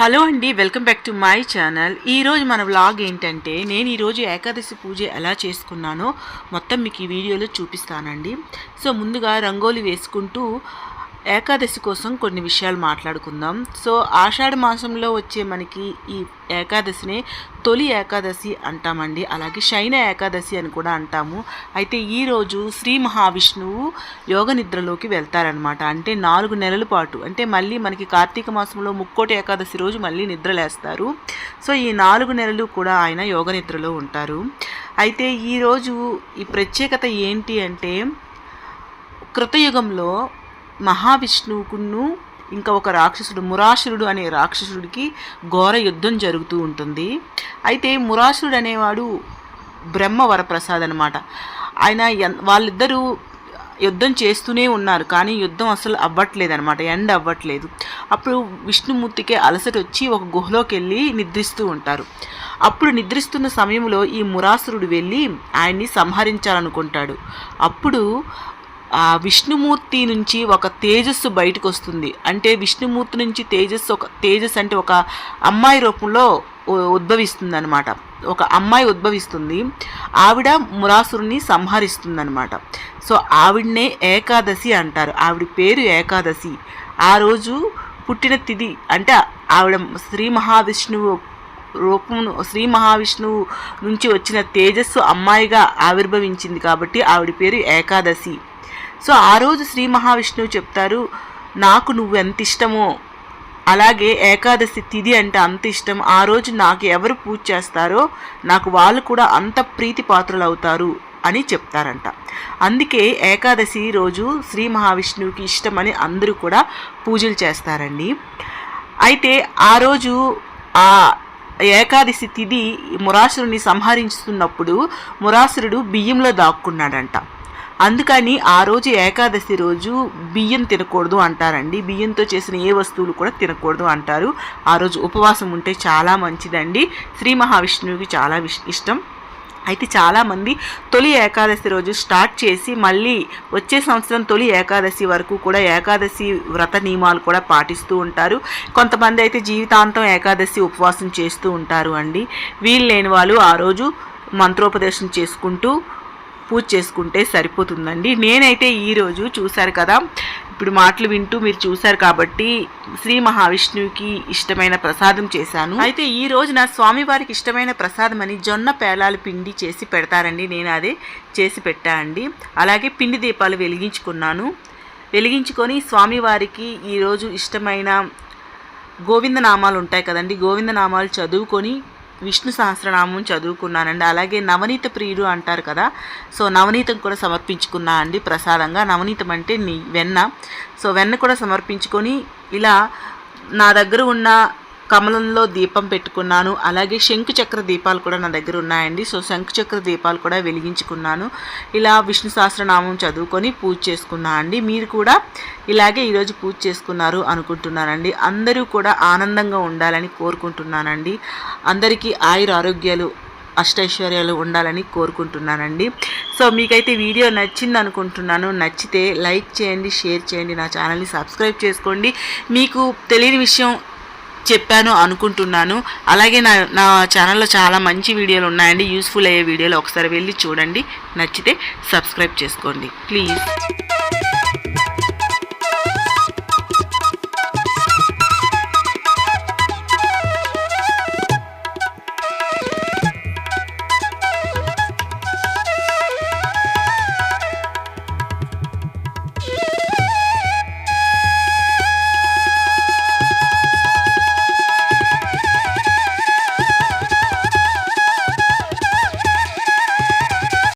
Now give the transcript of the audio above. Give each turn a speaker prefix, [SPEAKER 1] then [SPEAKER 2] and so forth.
[SPEAKER 1] Hello అండి welcome back to my channel. ఈరోజు మన వ్లాగ్ ఏంటంటే నేను ఈరోజు ఏకాదశి పూజ ఎలా చేసుకున్నానో మొత్తం మీకు ఈ వీడియోలో చూపిస్తానండి. సో ముందుగా రంగోలి వేసుకుంటూ ఏకాదశి కోసం కొన్ని విషయాలు మాట్లాడుకుందాం. సో ఆషాఢ మాసంలో వచ్చే మనకి ఈ ఏకాదశిని తొలి ఏకాదశి అంటామండి. అలాగే శైన ఏకాదశి అని కూడా అంటాము. అయితే ఈరోజు శ్రీ మహావిష్ణువు యోగ నిద్రలోకి వెళ్తారనమాట అంటే నాలుగు నెలల పాటు. అంటే మళ్ళీ మనకి కార్తీక మాసంలో ముక్కోటి ఏకాదశి రోజు మళ్ళీ నిద్రలేస్తారు. సో ఈ నాలుగు నెలలు కూడా ఆయన యోగ నిద్రలో ఉంటారు. అయితే ఈరోజు ఈ ప్రత్యేకత ఏంటి అంటే కృతయుగంలో మహావిష్ణువుకును ఇంకా ఒక రాక్షసుడు మురాసురుడు అనే రాక్షసుడికి ఘోర యుద్ధం జరుగుతూ ఉంటుంది. అయితే మురాసురుడు అనేవాడు బ్రహ్మ వరప్రసాద్ అనమాట ఆయన ఎన్- వాళ్ళిద్దరూ యుద్ధం చేస్తూనే ఉన్నారు కానీ యుద్ధం అసలు అవ్వట్లేదు అనమాట ఎండ్ అవ్వట్లేదు. అప్పుడు విష్ణుమూర్తికి అలసట వచ్చి ఒక గుహలోకి వెళ్ళి నిద్రిస్తూ ఉంటారు. అప్పుడు నిద్రిస్తున్న సమయంలో ఈ మురాసురుడు వెళ్ళి ఆయన్ని సంహరించాలనుకుంటాడు. అప్పుడు ఆ విష్ణుమూర్తి నుంచి ఒక తేజస్సు బయటకు వస్తుంది అంటే విష్ణుమూర్తి నుంచి తేజస్సు ఒక తేజస్ అంటే ఒక అమ్మాయి రూపంలో ఉద్భవిస్తుంది అనమాట ఒక అమ్మాయి ఉద్భవిస్తుంది. ఆవిడ మురాసురుని సంహరిస్తుంది అనమాట సో ఆవిడనే ఏకాదశి అంటారు. ఆవిడ పేరు ఏకాదశి. ఆ రోజు పుట్టిన తిథి అంటే ఆవిడ శ్రీ మహావిష్ణువు రూపం శ్రీ మహావిష్ణువు నుంచి వచ్చిన తేజస్సు అమ్మాయిగా ఆవిర్భవించింది కాబట్టి ఆవిడ పేరు ఏకాదశి. సో ఆ రోజు శ్రీ మహావిష్ణువు చెప్తారు నాకు నువ్వు ఎంత ఇష్టమో అలాగే ఏకాదశి తిథి అంటే అంత ఇష్టం ఆ రోజు నాకు ఎవరు పూజ చేస్తారో నాకు వాళ్ళు కూడా అంత ప్రీతి పాత్రలు అవుతారు అని చెప్తారంట. అందుకే ఏకాదశి రోజు శ్రీ మహావిష్ణువుకి ఇష్టమని అందరూ కూడా పూజలు చేస్తారండి. అయితే ఆ రోజు ఆ ఏకాదశి తిథి మురాసురుని సంహరిస్తున్నప్పుడు మురాసురుడు బియ్యంలో దాక్కున్నాడంట. అందుకని ఆ రోజు ఏకాదశి రోజు బియ్యం తినకూడదు అంటారండి. బియ్యంతో చేసిన ఏ వస్తువులు కూడా తినకూడదు అంటారు. ఆ రోజు ఉపవాసం ఉంటే చాలా మంచిదండి. శ్రీ మహావిష్ణువుకి చాలా ఇష్టం. అయితే చాలామంది తొలి ఏకాదశి రోజు స్టార్ట్ చేసి మళ్ళీ వచ్చే సంవత్సరం తొలి ఏకాదశి వరకు కూడా ఏకాదశి వ్రత నియమాలు కూడా పాటిస్తూ ఉంటారు. కొంతమంది అయితే జీవితాంతం ఏకాదశి ఉపవాసం చేస్తూ ఉంటారు అండి. వీలు లేని వాళ్ళు ఆ రోజు మంత్రోపదేశం చేసుకుంటూ పూజ చేసుకుంటే సరిపోతుందండి. నేనైతే ఈరోజు చూశారు కదా ఇప్పుడు మాటలు వింటూ మీరు చూశారు కాబట్టి శ్రీ మహావిష్ణువుకి ఇష్టమైన ప్రసాదం చేశాను. అయితే ఈ రోజున స్వామివారికి ఇష్టమైన ప్రసాదం అని జొన్న పేలాలు పిండి చేసి పెడతారండి. నేను అదే చేసి పెట్టా అండి. అలాగే పిండి దీపాలు వెలిగించుకున్నాను. వెలిగించుకొని స్వామివారికి ఈరోజు ఇష్టమైన గోవిందనామాలు ఉంటాయి కదండి గోవిందనామాలు చదువుకొని విష్ణు సహస్రనామం చదువుకున్నానండి. అలాగే నవనీత ప్రియుడు అంటారు కదా. సో నవనీతం కూడా సమర్పించుకున్నా అండి ప్రసాదంగా. నవనీతం అంటే నీ వెన్న. సో వెన్న కూడా సమర్పించుకొని ఇలా నా దగ్గర ఉన్న కమలంలో దీపం పెట్టుకున్నాను. అలాగే శంకు చక్ర దీపాలు కూడా నా దగ్గర ఉన్నాయండి. సో శంకు చక్ర దీపాలు కూడా వెలిగించుకున్నాను. ఇలా విష్ణు సహస్రనామం చదువుకొని పూజ చేసుకున్నా అండి. మీరు కూడా ఇలాగే ఈరోజు పూజ చేసుకున్నారు అనుకుంటున్నానండి. అందరూ కూడా ఆనందంగా ఉండాలని కోరుకుంటున్నానండి. అందరికీ ఆయుర ఆరోగ్యాలు అష్టైశ్వర్యాలు ఉండాలని కోరుకుంటున్నానండి. సో మీకైతే వీడియో నచ్చింది అనుకుంటున్నాను. నచ్చితే లైక్ చేయండి షేర్ చేయండి నా ఛానల్ని సబ్స్క్రైబ్ చేసుకోండి. మీకు తెలియని విషయం చెప్పాను అనుకుంటున్నాను. అలాగే నా నా ఛానల్లో చాలా మంచి వీడియోలు ఉన్నాయండి. యూస్ఫుల్ అయ్యే వీడియోలు ఒకసారి వెళ్ళి చూడండి. నచ్చితే సబ్స్క్రైబ్ చేసుకోండి. ప్లీజ్